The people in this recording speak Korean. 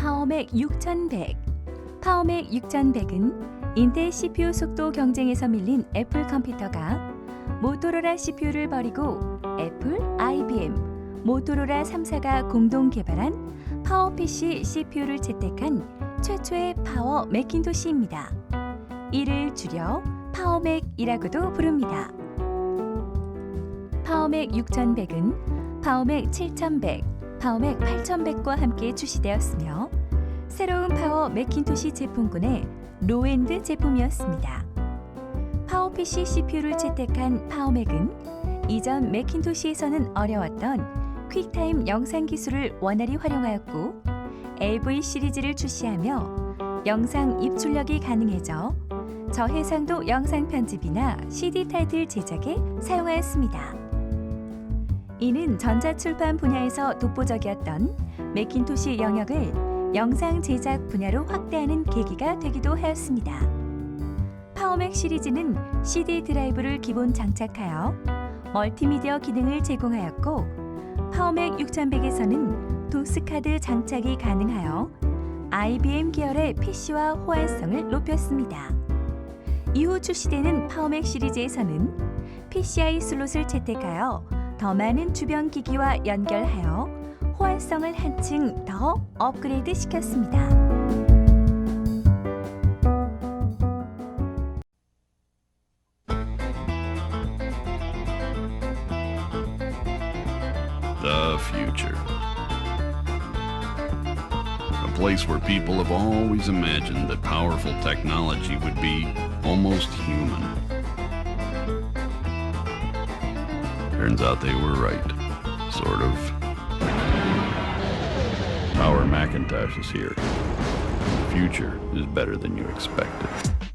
파워맥 6100. 파워맥 6100은 인텔 CPU 속도 경쟁에서 밀린 애플 컴퓨터가 모토로라 CPU를 버리고 애플, IBM, 모토로라 3사가 공동 개발한 파워PC CPU를 채택한 최초의 파워 맥킨토시입니다. 이를 줄여 파워맥이라고도 부릅니다. 파워맥 6100은 파워맥 7100, 파워맥 8100과 함께 출시되었으며 새로운 파워 맥킨토시 제품군의 로엔드 제품이었습니다. 파워PC CPU를 채택한 파워맥은 이전 맥킨토시에서는 어려웠던 퀵타임 영상 기술을 원활히 활용하였고 AV 시리즈를 출시하며 영상 입출력이 가능해져 저해상도 영상 편집이나 CD 타이틀 제작에 사용하였습니다. 이는 전자출판 분야에서 독보적이었던 맥킨토시 영역을 영상 제작 분야로 확대하는 계기가 되기도 하였습니다. 파워맥 시리즈는 CD 드라이브를 기본 장착하여 멀티미디어 기능을 제공하였고 파워맥 6100에서는 도스카드 장착이 가능하여 IBM 계열의 PC와 호환성을 높였습니다. 이후 출시되는 파워맥 시리즈에서는 PCI 슬롯을 채택하여 더 많은 주변 기기와 연결하여 호환성을 한층 더 업그레이드 시켰습니다. Turns out they were right. Sort of. Power Macintosh is here. The future is better than you expected.